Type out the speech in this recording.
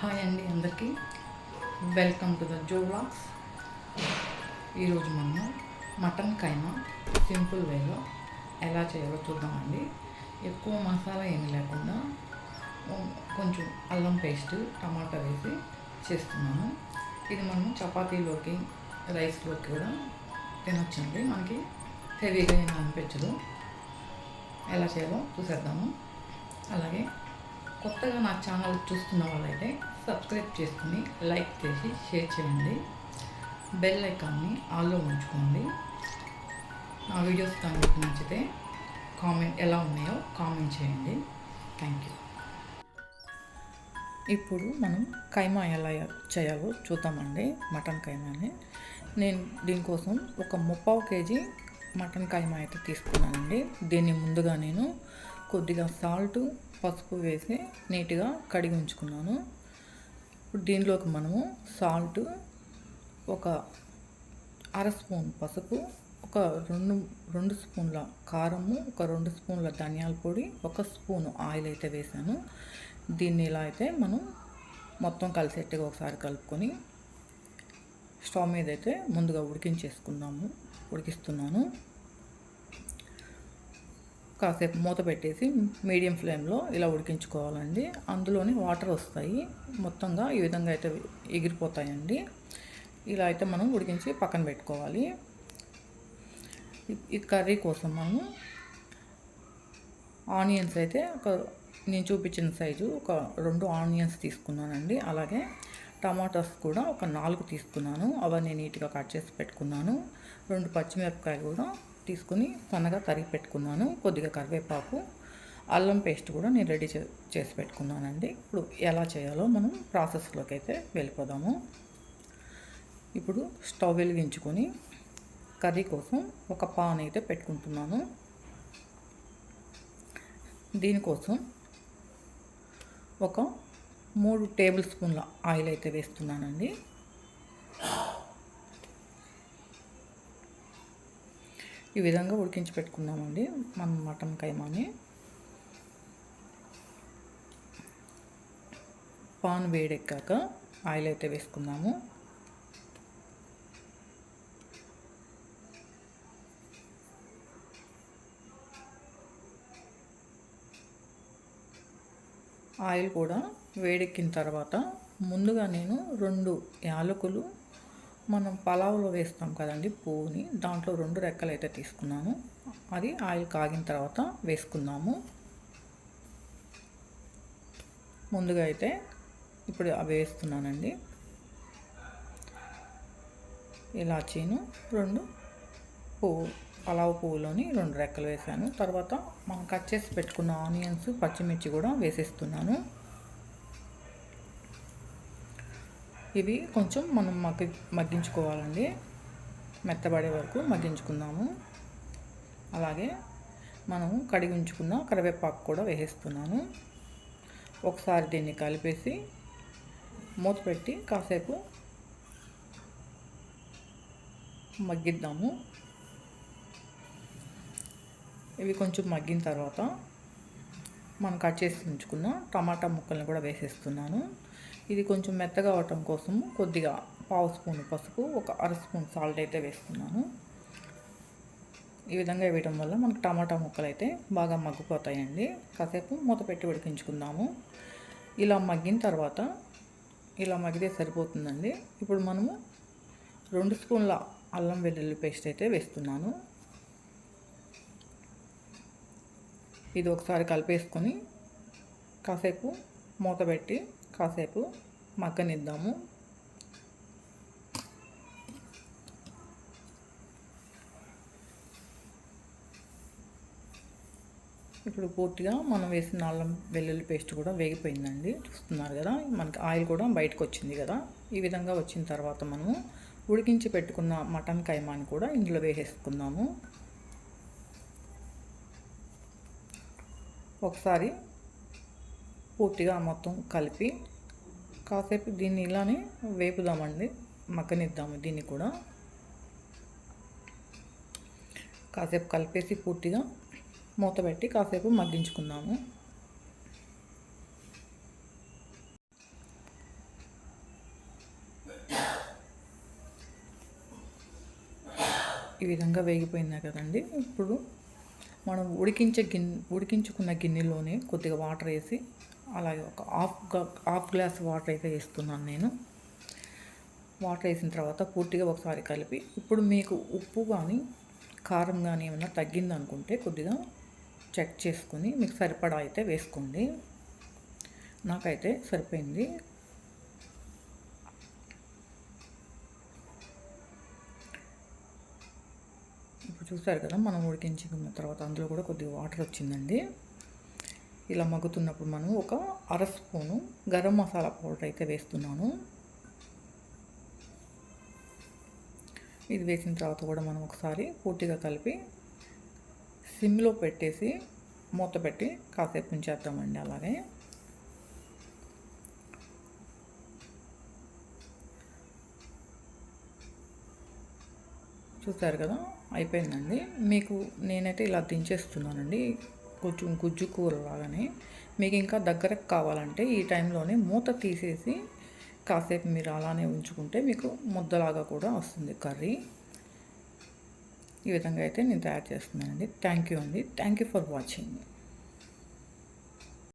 Hi అండి అందరికీ. Welcome to the Jo blogs ఈరోజు మనము మటన్ కైమా సింపుల్ వేలో ఎలా చేయాలో చూద్దామండి. ఎక్కువ మసాలా ఏమి లేకుండా కొంచెం అల్లం పేస్ట్ టమాటా వేసి చేస్తున్నాను. ఇది మనం చపాతీలోకి రైస్లోకి కూడా తినొచ్చండి. మనకి హెవీగా ఏమి అనిపించదు. ఎలా చేయాలో చూసేద్దాము. అలాగే కొత్తగా నా ఛానల్ చూస్తున్న వాళ్ళైతే సబ్స్క్రైబ్ చేసుకుని లైక్ చేసి షేర్ చేయండి. బెల్ ఐకాన్ని ఆల్లో ఉంచుకోండి. నా వీడియోస్ కానీ మీకు నచ్చితే కామెంట్ ఎలా ఉన్నాయో కామెంట్ చేయండి. థ్యాంక్ యూ ఇప్పుడు మనం కైమా ఎలా చేయాలో చూద్దామండి మటన్ కైమాని. నేను దీనికోసం ఒక ముప్పావు కేజీ మటన్ కైమా అయితే తీసుకున్నానండి. దీన్ని ముందుగా నేను కొద్దిగా సాల్ట్ పసుపు వేసి నీట్గా కడిగి ఉంచుకున్నాను. ఇప్పుడు దీనిలోకి మనము సాల్ట్ ఒక అర స్పూన్ పసుపు ఒక రెండు రెండు స్పూన్ల కారము ఒక రెండు స్పూన్ల ధనియాల పొడి ఒక స్పూన్ ఆయిల్ అయితే వేసాను. దీన్ని ఇలా అయితే మనం మొత్తం కలిసేట్టుగా ఒకసారి కలుపుకొని స్టవ్ మీద అయితే ముందుగా ఉడికించేసుకుందాము ఉడికిస్తున్నాను. కాసేపు మూత పెట్టేసి మీడియం ఫ్లేమ్లో ఇలా ఉడికించుకోవాలండి. అందులోని వాటర్ వస్తాయి. మొత్తంగా ఈ విధంగా అయితే ఎగిరిపోతాయండి. ఇలా అయితే మనం ఉడికించి పక్కన పెట్టుకోవాలి. ఈ- కర్రీ కోసం మనం ఆనియన్స్ అయితే ఒక నేను చూపించిన సైజు ఒక రెండు ఆనియన్స్ తీసుకున్నానండి. అలాగే టమాటాస్ కూడా ఒక నాలుగు తీసుకున్నాను. అవన్నీ నీట్గా కట్ చేసి పెట్టుకున్నాను. రెండు పచ్చిమిరపకాయలు కూడా తీసుకుని సన్నగా తరిగి పెట్టుకున్నాను. కొద్దిగా కరివేపాకు అల్లం పేస్ట్ కూడా నేను రెడీ చే చేసి పెట్టుకున్నానండి. ఇప్పుడు ఎలా చేయాలో మనం ప్రాసెస్లోకి అయితే వెళ్ళిపోదాము. ఇప్పుడు స్టవ్ వెలిగించుకొని కర్రీ కోసం ఒక పాన్ అయితే పెట్టుకుంటున్నాను. దీనికోసం ఒక మూడు టేబుల్ స్పూన్ల ఆయిల్ అయితే వేస్తున్నానండి. ఈ విధంగా ఉడికించి పెట్టుకున్నామండి మనం మటన్ కైమాని. పాన్ వేడెక్కాక ఆయిల్ అయితే వేసుకున్నాము ఆయిల్ కూడా వేడెక్కిన తర్వాత ముందుగా నేను రెండు యాలకులు మనం పలావులో వేస్తాం కదండి పువ్వుని. దాంట్లో రెండు రెక్కలు అయితే తీసుకున్నాను. అది ఆయిల్ కాగిన తర్వాత వేసుకుందాము. ముందుగా అయితే ఇప్పుడు అవి వేస్తున్నానండి. ఇలాచీను రెండు పువ్వు పలావ్ పువ్వులోని రెండు రెక్కలు వేసాను తర్వాత మనం కట్ చేసి పెట్టుకున్న ఆనియన్స్ పచ్చిమిర్చి కూడా వేసేస్తున్నాను. ఇవి కొంచెం మనం మగ్గి మగ్గించుకోవాలండి. మెత్తబడే వరకు మగ్గించుకుందాము. అలాగే మనం కడిగి ఉంచుకున్న కరివేపాకు కూడా వేసేస్తున్నాను. ఒకసారి దీన్ని కలిపేసి మూత పెట్టి కాసేపు మగ్గిద్దాము. ఇవి కొంచెం మగ్గిన తర్వాత మనం కట్ చేసి ఉంచుకున్న టమాటా ముక్కల్ని కూడా వేసేస్తున్నాను. ఇది కొంచెం మెత్తగా అవటం కోసం కొద్దిగా పావు స్పూన్ పసుపు ఒక అర స్పూన్ సాల్ట్ అయితే వేస్తున్నాను. ఈ విధంగా వేయడం వల్ల మనకు టమాటా ముక్కలు అయితే బాగా మగ్గిపోతాయండి. కాసేపు మూత పెట్టి ఉడికించుకుందాము. ఇలా మగ్గిన తర్వాత ఇలా మగ్గితే సరిపోతుందండి. ఇప్పుడు మనము రెండు స్పూన్ల అల్లం వెల్లుల్లి పేస్ట్ అయితే వేస్తున్నాను. ఇది ఒకసారి కలిపేసుకొని కాసేపు మూత పెట్టి కాసేపు మగ్గనిద్దాము. ఇప్పుడు పూర్తిగా మనం వేసిన అల్లం వెల్లుల్లి పేస్ట్ కూడా వేగిపోయిందండి. చూస్తున్నారు కదా మనకి ఆయిల్ కూడా బయటకు వచ్చింది కదా. ఈ విధంగా వచ్చిన తర్వాత మనము ఉడికించి పెట్టుకున్న మటన్ కైమాని కూడా ఇందులో వేసేసుకుందాము. ఒకసారి పూర్తిగా మొత్తం కలిపి కాసేపు దీన్ని ఇలానే వేపుదామండి మగ్గనిద్దాము దీన్ని కూడా. కాసేపు కలిపేసి పూర్తిగా మూత పెట్టి కాసేపు మగ్గించుకుందాము. ఈ విధంగా వేగిపోయిందా కదండి. ఇప్పుడు మనం ఉడికించే గిన్నె ఉడికించుకున్న గిన్నెలోనే కొద్దిగా వాటర్ వేసి అలాగే ఒక హాఫ్ హాఫ్ గ్లాస్ వాటర్ అయితే వేస్తున్నాను నేను. వాటర్ వేసిన తర్వాత పూర్తిగా ఒకసారి కలిపి ఇప్పుడు మీకు ఉప్పు కానీ కారం కానీ ఏమైనా తగ్గింది అనుకుంటే కొద్దిగా చెక్ చేసుకుని మీకు సరిపడా అయితే వేసుకోండి. నాకైతే సరిపోయింది. ఇప్పుడు చూసారు కదా మనం ఉడికించుకున్న తర్వాత అందులో కూడా కొద్దిగా వాటర్ వచ్చిందండి. ఇలా మగ్గుతున్నప్పుడు మనం ఒక అర స్పూను గరం మసాలా పౌడర్ అయితే వేస్తున్నాను. ఇది వేసిన తర్వాత కూడా మనం ఒకసారి పూర్తిగా కలిపి సిమ్లో పెట్టేసి మూత పెట్టి కాసేపు ఉంచేద్దామండి అలాగే. చూసారు కదా అయిపోయిందండి. మీకు నేనైతే ఇలా దించేస్తున్నానండి. కొంచెం గుజ్జు కూర లాగానే. మీకు ఇంకా దగ్గరకు కావాలంటే ఈ టైంలోనే మూత తీసేసి కాసేపు మీరు అలానే ఉంచుకుంటే మీకు ముద్దలాగా కూడా వస్తుంది కర్రీ. ఈ విధంగా అయితే నేను తయారు చేస్తున్నానండి. థ్యాంక్ యూ అండి. Thank you for watching.